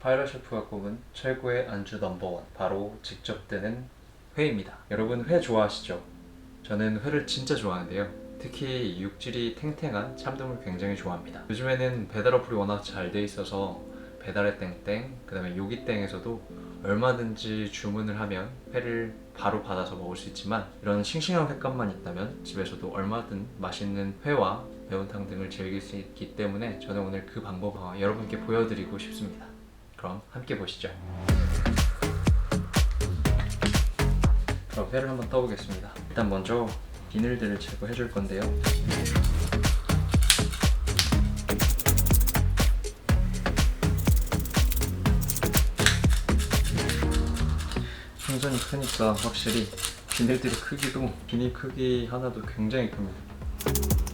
파이러 셰프가 꼽은 최고의 안주 넘버원 바로 직접 뜨는 회입니다. 여러분 회 좋아하시죠? 저는 회를 진짜 좋아하는데요. 특히 육질이 탱탱한 참돔을 굉장히 좋아합니다. 요즘에는 배달 어플이 워낙 잘 돼 있어서 배달의 땡땡, 그 다음에 요기땡에서도 얼마든지 주문을 하면 회를 바로 받아서 먹을 수 있지만 이런 싱싱한 횟감만 있다면 집에서도 얼마든 맛있는 회와 매운탕 등을 즐길 수 있기 때문에 저는 오늘 그 방법을 어, 여러분께 보여드리고 싶습니다. 그럼 함께 보시죠. 그럼 회를 한번 떠보겠습니다. 일단 먼저 비늘들을 제거해 줄 건데요. 생선이 크니까 확실히 비늘들의 크기도 비닐 크기 하나도 굉장히 큽니다.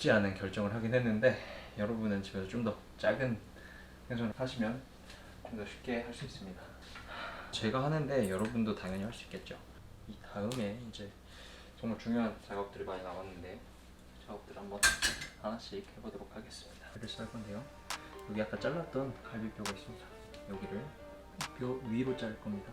쉽지 않은 결정을 하긴 했는데 여러분은 집에서 좀 더 작은 생선을 하시면 좀 더 쉽게 할 수 있습니다. 제가 하는데 여러분도 당연히 할 수 있겠죠. 이 다음에 이제 정말 중요한 작업들이 많이 남았는데 작업들 한번 하나씩 해보도록 하겠습니다. 회를 썰 건데요. 여기 아까 잘랐던 갈비뼈가 있습니다. 여기를 뼈 위로 자를 겁니다.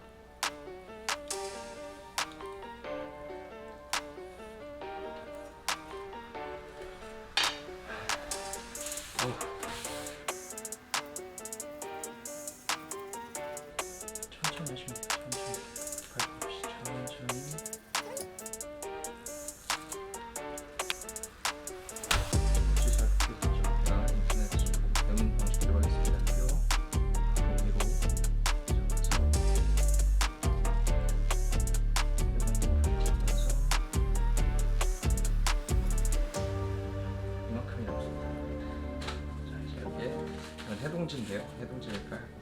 어 해동지인데요. 해동지를 깔고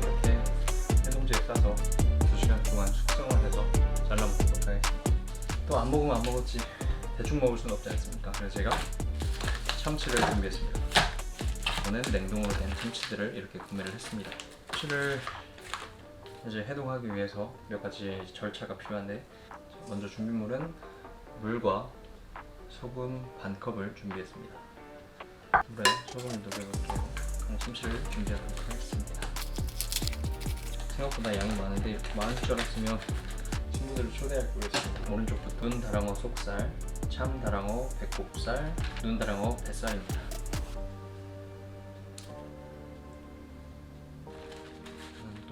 이렇게 해동지에 싸서 2시간 동안 숙성을 해서 잘라 먹도록 하겠습니다. 또 안 먹으면 안 먹었지 대충 먹을 수는 없지 않습니까? 그래서 제가 참치를 준비했습니다. 저는 냉동으로 된 참치들을 이렇게 구매를 했습니다. 참치를 이제 해동하기 위해서 몇 가지 절차가 필요한데 먼저 준비물은 물과 소금 반 컵을 준비했습니다. 물에 소금을 녹여놓고 강심치를 준비하도록 하겠습니다. 생각보다 양이 많은데 이렇게 많을 줄 알았으면 친구들을 초대할 거였습니다. 오른쪽부터 눈 다랑어 속살, 참 다랑어 배꼽살, 눈 다랑어 뱃살입니다.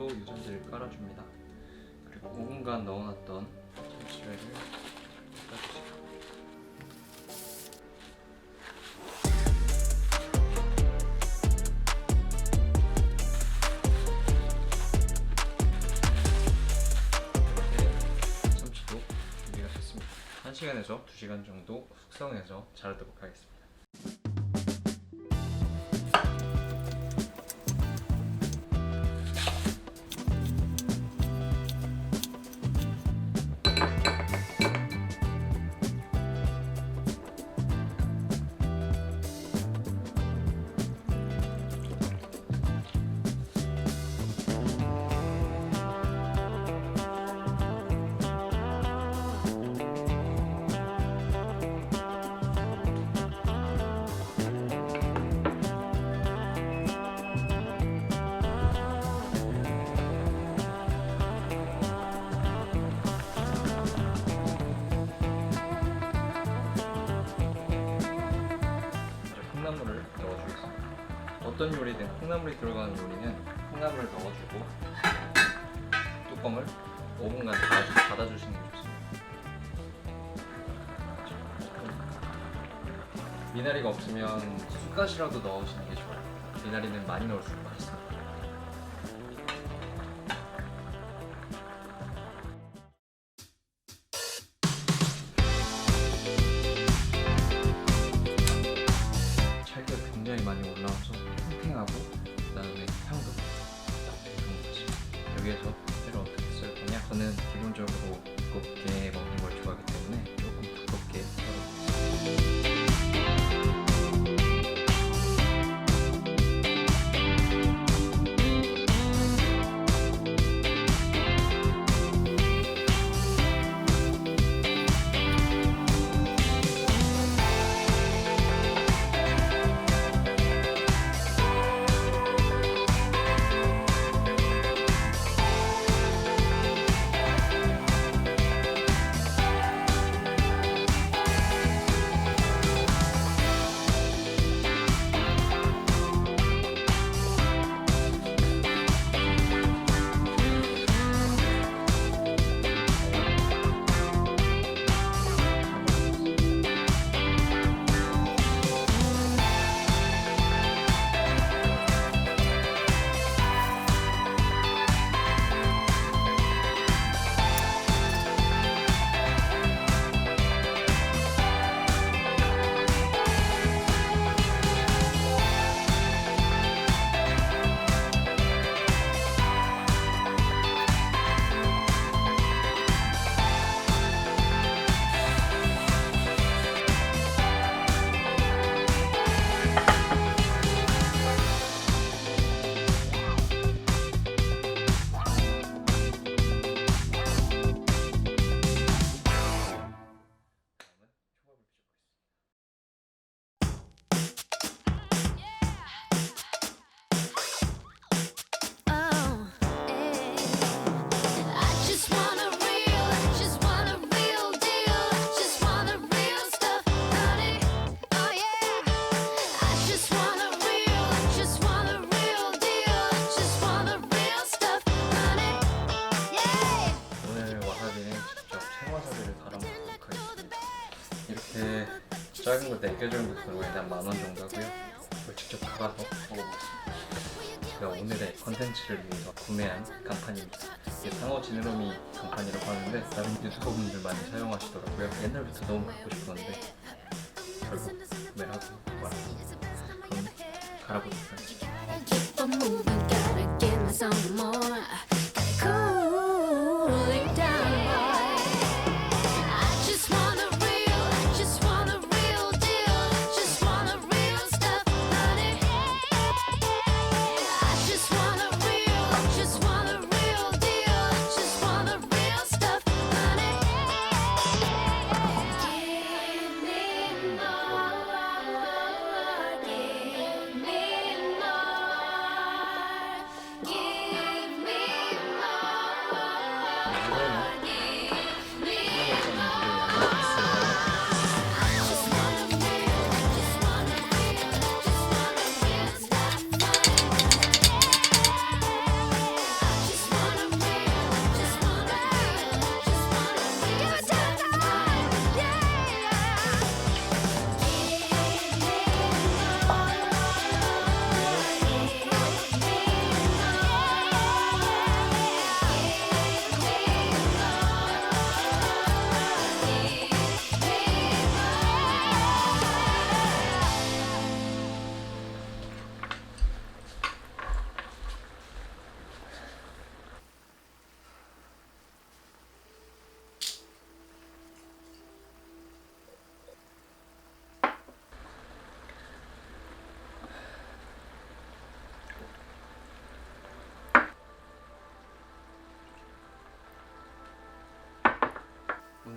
또 유전지를 깔아줍니다. 그리고 5분간 넣어놨던 됐습니다. 1시간에서 2시간 정도 숙성해서 자르도록 하겠습니다. 어떤 요리든 콩나물이 들어가는 요리는 콩나물을 넣어주고 뚜껑을 5분간 닫아주, 닫아주시는 게 좋습니다. 미나리가 없으면 숟가시라도 넣으시는 게 좋아요. 미나리는 많이 넣을수록 100개 정도 들고 일단 만 원 정도 하고요. 이걸 직접 박아서 먹어보겠습니다. 제가 오늘의 컨텐츠를 위해서 구매한 간판입니다. 이게 상어 지느러미 간판이라고 하는데 다른 유튜버분들 많이 사용하시더라고요. 옛날부터 너무 갖고 싶었는데 결국 구매를 하고 말았습니다. 그럼 갈아보도록 하겠습니다. 어.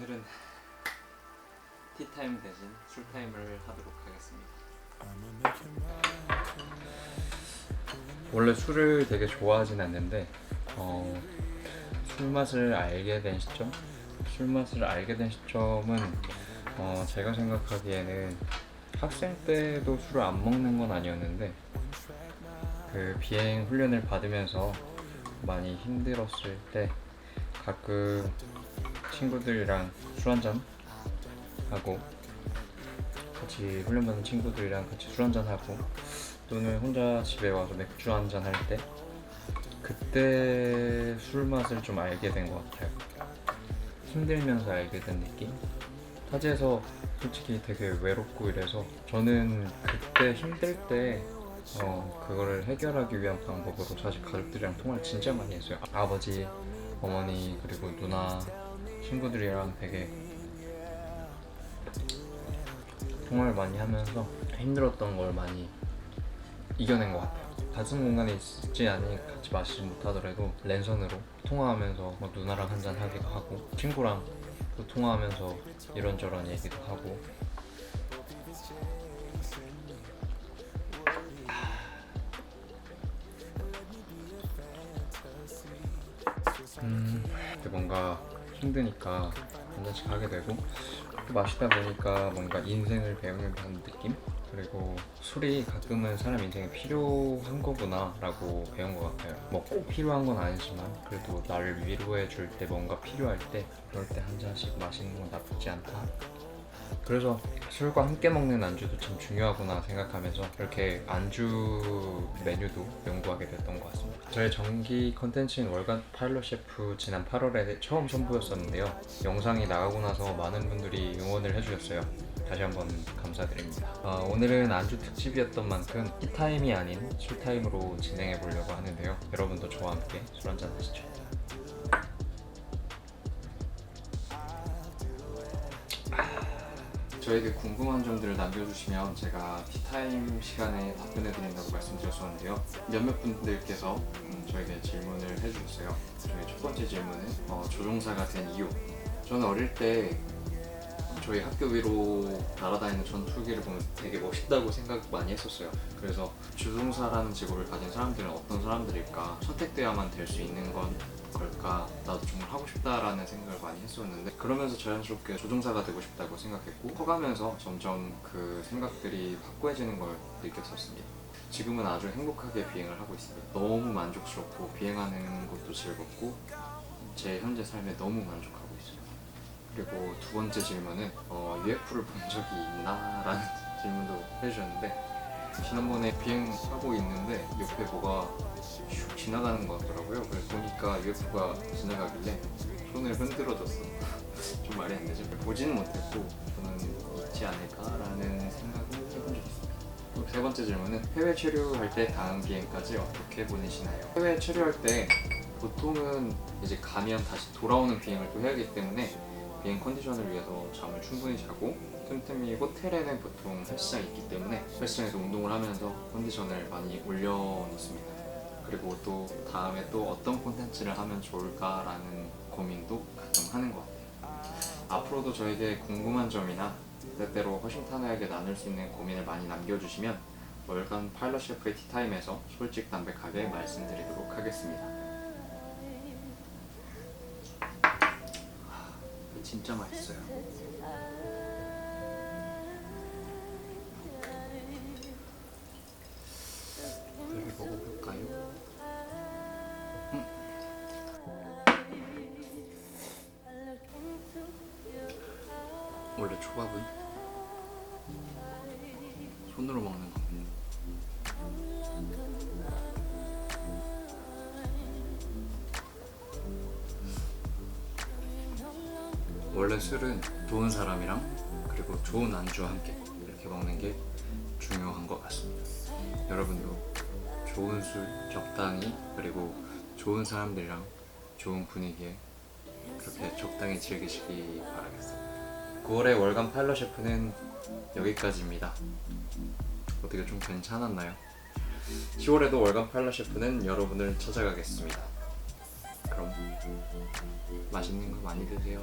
오늘은 티타임 대신 술타임을 하도록 하겠습니다. 원래 술을 되게 좋아하진 않는데 어, 술 맛을 알게 된 시점, 술 맛을 알게 된 시점은 어, 제가 생각하기에는 학생 때도 술을 안 먹는 건 아니었는데 그 비행 훈련을 받으면서 많이 힘들었을 때 가끔 친구들이랑 술 한잔 하고 같이 훈련받는 친구들이랑 같이 술 한잔 하고 또는 혼자 집에 와서 맥주 한잔 할 때 그때 술 맛을 좀 알게 된 것 같아요. 힘들면서 알게 된 느낌. 타지에서 솔직히 되게 외롭고 이래서 저는 그때 힘들 때 어, 그거를 해결하기 위한 방법으로 사실 가족들이랑 통화를 진짜 많이 했어요. 아버지, 어머니, 그리고 누나, 친구들이랑 되게 통화를 많이 하면서 힘들었던 걸 많이 이겨낸 것 같아요. 같은 공간에 있지 않으니 같이 마시지 못하더라도 랜선으로 통화하면서 뭐 누나랑 한잔 하기도 하고 친구랑 또 통화하면서 이런저런 얘기도 하고 음, 뭔가 힘드니까 한 잔씩 하게 되고 또 마시다 보니까 뭔가 인생을 배우는 듯한 느낌? 그리고 술이 가끔은 사람 인생에 필요한 거구나 라고 배운 것 같아요. 뭐 꼭 필요한 건 아니지만 그래도 나를 위로해 줄 때 뭔가 필요할 때 그럴 때 한 잔씩 마시는 건 나쁘지 않다. 그래서 술과 함께 먹는 안주도 참 중요하구나 생각하면서 이렇게 안주 메뉴도 연구하게 됐던 것 같습니다. 저의 정기 컨텐츠인 월간 파일럿 셰프 지난 8월에 처음 선보였었는데요. 영상이 나가고 나서 많은 분들이 응원을 해주셨어요. 다시 한번 감사드립니다. 아, 오늘은 안주 특집이었던 만큼 티타임이 아닌 술타임으로 진행해 보려고 하는데요. 여러분도 저와 함께 술 한잔 하시죠. 저에게 궁금한 점들을 남겨주시면 제가 티타임 시간에 답변해 드린다고 말씀드렸었는데요. 몇몇 분들께서 음, 저에게 질문을 해주셨어요. 저의 첫 번째 질문은 어, 조종사가 된 이유. 저는 어릴 때 저희 학교 위로 날아다니는 전투기를 보면 되게 멋있다고 생각 많이 했었어요. 그래서 조종사라는 직업을 가진 사람들은 어떤 사람들일까? 선택돼야만 될 수 있는 건 걸까? 나도 정말 하고 싶다라는 생각을 많이 했었는데 그러면서 자연스럽게 조종사가 되고 싶다고 생각했고 커가면서 점점 그 생각들이 확고해지는 걸 느꼈었습니다. 지금은 아주 행복하게 비행을 하고 있습니다. 너무 만족스럽고 비행하는 것도 즐겁고 제 현재 삶에 너무 만족하고 있습니다. 그리고 두 번째 질문은 어, UFO를 본 적이 있나? 라는 질문도 해주셨는데 지난번에 비행하고 있는데 옆에 뭐가 슉 지나가는 것 같더라고요. 그래서 보니까 UFO가 지나가길래 손을 흔들어줬어. 좀 말이 안 되죠. 보지는 못했고 저는 있지 않을까라는 생각을 해본 있습니다. 그리고 세 번째 질문은 해외 체류할 때 다음 비행까지 어떻게 보내시나요? 해외 체류할 때 보통은 이제 가면 다시 돌아오는 비행을 또 해야 하기 때문에 비행 컨디션을 위해서 잠을 충분히 자고 틈틈이 호텔에는 보통 헬스장이 있기 때문에 헬스장에서 운동을 하면서 컨디션을 많이 올려놓습니다. 그리고 또 다음에 또 어떤 콘텐츠를 하면 좋을까라는 고민도 가끔 하는 것 같아요. 앞으로도 저에게 궁금한 점이나 때때로 허심탄회하게 나눌 수 있는 고민을 많이 남겨주시면 월간 파일럿 셰프의 티타임에서 솔직 담백하게 말씀드리도록 하겠습니다. 진짜 맛있어요. 음. 원래 초밥은 손으로 먹는 원래 술은 좋은 사람이랑 그리고 좋은 안주와 함께 이렇게 먹는 게 중요한 것 같습니다. 여러분도 좋은 술 적당히 그리고 좋은 사람들이랑 좋은 분위기에 그렇게 적당히 즐기시기 바라겠습니다. 9월의 월간 파일럿 셰프는 여기까지입니다. 어떻게 좀 괜찮았나요? 10월에도 월간 파일럿 셰프는 여러분을 찾아가겠습니다. 맛있는 거 많이 드세요.